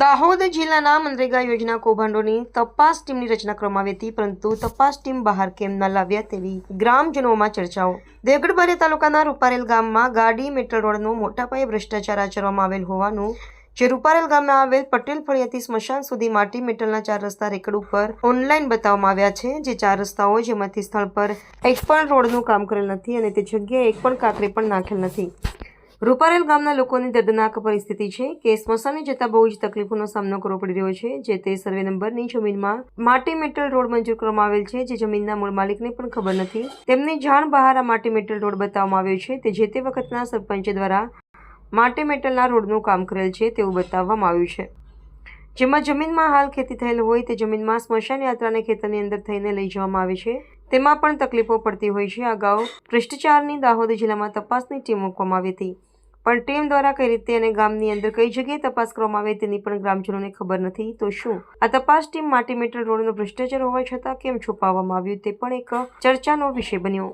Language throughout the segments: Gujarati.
દાહોદ જિલ્લાના મનરેગા યોજના કૌભાંડોની તપાસ ટીમની રચના કરવામાં આવી હતી, પરંતુ તપાસ ટીમ બહાર કેમ ન લાવ્યા તેવી ગ્રામજનોમાં ચર્ચાઓ. દેવગઢ તાલુકાના રૂપારેલ ગામમાં ગાડી મેટલ રોડનો મોટા પાયે ભ્રષ્ટાચાર આચરવામાં આવેલ હોવાનું, જે રૂપારેલ ગામે આવેલ પટેલ ફળિયાથી સ્મશાન સુધી માટી મેટલના ચાર રસ્તા રેકડ ઉપર ઓનલાઈન બતાવવામાં આવ્યા છે, જે ચાર રસ્તાઓ જેમાંથી સ્થળ પર એક પણ રોડનું કામ કરેલ નથી અને તે જગ્યાએ એક પણ કાંકરી પણ નાખેલ નથી. રૂપારેલ ગામના લોકોની દર્દનાક પરિસ્થિતિ છે. કે સ્મશાને જતા બહુ જ તકલીફોનો સામનો કરવો પડી રહ્યો છે, જે તે સર્વે નંબરની જમીનમાં માટી મેટલ રોડ મંજૂર કરવામાં આવેલ છે, જે જમીનના મૂળ માલિકને પણ ખબર નથી. તેમની જાણ બહાર આ માટી મેટલ રોડ બતાવવામાં આવ્યો છે તે જે તે વખતના સરપંચ દ્વારા માટી મેટલના રોડનું કામ કરેલ છે તેવું બતાવવામાં આવ્યું છે. જેમાં જમીનમાં હાલ ખેતી થયેલ હોય તે જમીનમાં સ્મશાન યાત્રાને ખેતરની અંદર થઈને લઈ જવામાં આવે છે. તેમાં પણ તકલીફો પડતી હોય છે. અગાઉ ભ્રષ્ટાચારની દાહોદ જિલ્લામાં તપાસની ટીમ મૂકવામાં આવી હતી. પણ ટીમ દ્વારા કઈ રીતે અને ગામની અંદર કઈ જગ્યાએ તપાસ કરવામાં આવે તેની પણ ગ્રામજનોને ખબર નથી. તો શું? આ તપાસ ટીમ માટી મીટર રોડનો ભ્રષ્ટાચાર હોવા છતાં કેમ છુપાવવામાં આવ્યું તે પણ એક ચર્ચાનો વિષય બન્યો.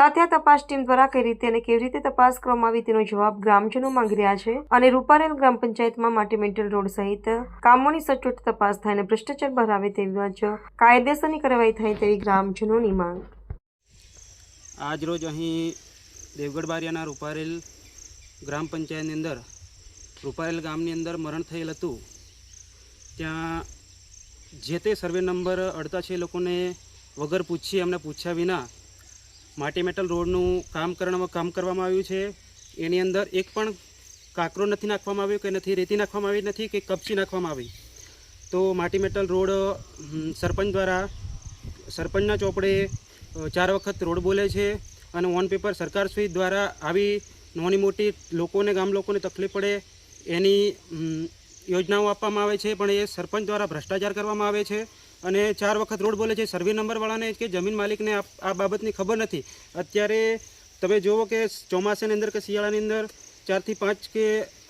સાથે આ તપાસ ટીમ દ્વારા કઈ રીતે અને કેવી રીતે તપાસ કરવામાં આવી તેનો જવાબ ગ્રામજનો માંગી રહ્યા છે અને રૂપારેલ ગ્રામ પંચાયતમાં માટી મેટલ રોડ સહિત કામોની સચોટ તપાસ થાય અને ભ્રષ્ટાચાર બહાર આવે તેવી જ કાયદેસરની કાર્યવાહી થાય તેવી ગ્રામજનોની માંગ. આજરોજ અહીં દેવગઢ બારિયાના રૂપારેલ ગ્રામ પંચાયતની અંદર રૂપારેલ ગામની અંદર મરણ થયેલ હતું. ત્યાં જે તે સર્વે નંબર અડતા છે એ લોકોને વગર પૂછી એમને પૂછ્યા વિના માટી મેટલ રોડનું કામ કરવામાં કામ કરવામાં આવ્યું છે. એની અંદર એક પણ કાંકરો નથી નાખવામાં આવ્યો કે નથી, રેતી નાખવામાં આવી નથી કે કપચી નાખવામાં આવી. તો માટી મેટલ રોડ સરપંચ દ્વારા, સરપંચના ચોપડે ચાર વખત રોડ બોલે છે અને ઓન પેપર સરકારશ્રી દ્વારા આવી નાની મોટી લોકોને, ગામ લોકોને તકલીફ પડે એની યોજનાઓ આપવામાં આવે છે, પણ એ સરપંચ દ્વારા ભ્રષ્ટાચાર કરવામાં આવે છે. અને ચાર વખત રોડ બોલે છે, સર્વે નંબરવાળાને કે જમીન માલિકને આ બાબતની ખબર નથી. અત્યારે તમે જુઓ કે ચોમાસાની અંદર કે શિયાળાની અંદર ચારથી પાંચ કે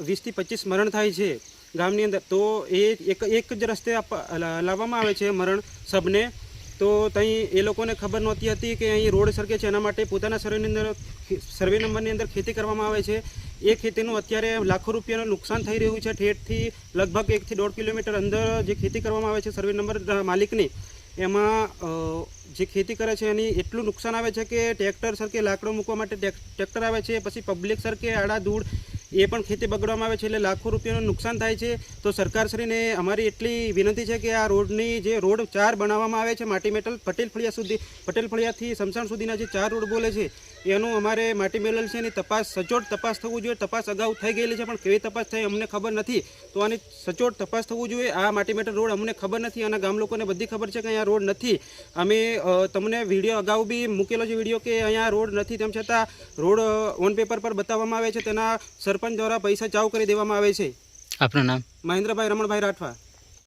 વીસથી પચીસ મરણ થાય છે ગામની અંદર. તો એ એક એક જ રસ્તે લાવવામાં આવે છે મરણ. સબને તો ત્યાં એ લોકોને ખબર નહોતી હતી કે અહીં રોડ સરકે છે, એના માટે પોતાના સર્વેની અંદર સર્વે નંબરની અંદર ખેતી કરવામાં આવે છે. એ ખેતીનું અત્યારે લાખો રૂપિયાનું નુકસાન થઈ રહ્યું છે. ઠેઠથી લગભગ એકથી દોઢ કિલોમીટર અંદર જે ખેતી કરવામાં આવે છે સર્વે નંબર માલિકની, એમાં જે ખેતી કરે છે એની એટલું નુકસાન આવે છે કે ટ્રેક્ટર સરકે લાકડો મૂકવા માટે ટ્રેક્ટર આવે છે, પછી પબ્લિક સરકે આડા ધૂળ એ પણ ખેતી બગડવામાં આવે છે એટલે લાખો રૂપિયાનું નુકસાન થાય છે. તો સરકારશ્રીને અમારી એટલી વિનંતી છે કે આ રોડની જે રોડ ચાર બનાવવામાં આવે છે, માટી મેટલ પટેલ ફળિયા સુધી, પટેલ ફળિયાથી સમસાણ સુધીના જે ચાર રોડ બોલે છે, એનું અમારે માટી મેટલ છે એની તપાસ, સચોટ તપાસ થવું જોઈએ. તપાસ અગાઉ થઈ ગયેલી છે, પણ કેવી તપાસ થઈ અમને ખબર નથી. તો આની સચોટ તપાસ થવું જોઈએ. આ માટી મેટલ રોડ અમને ખબર નથી. અને ગામ લોકોને બધી ખબર છે કે અહીંયા રોડ નથી. અમે તમને વીડિયો અગાઉ બી મૂકેલો છે વીડિયો કે અહીંયા રોડ નથી. તેમ છતાં રોડ ઓન પેપર પર બતાવવામાં આવે છે. તેના સરપંચ દ્વારા પૈસા ચાવ કરી દેવામાં આવે છે. આપનું નામ? મહેન્દ્રભાઈ રમણભાઈ રાઠવા.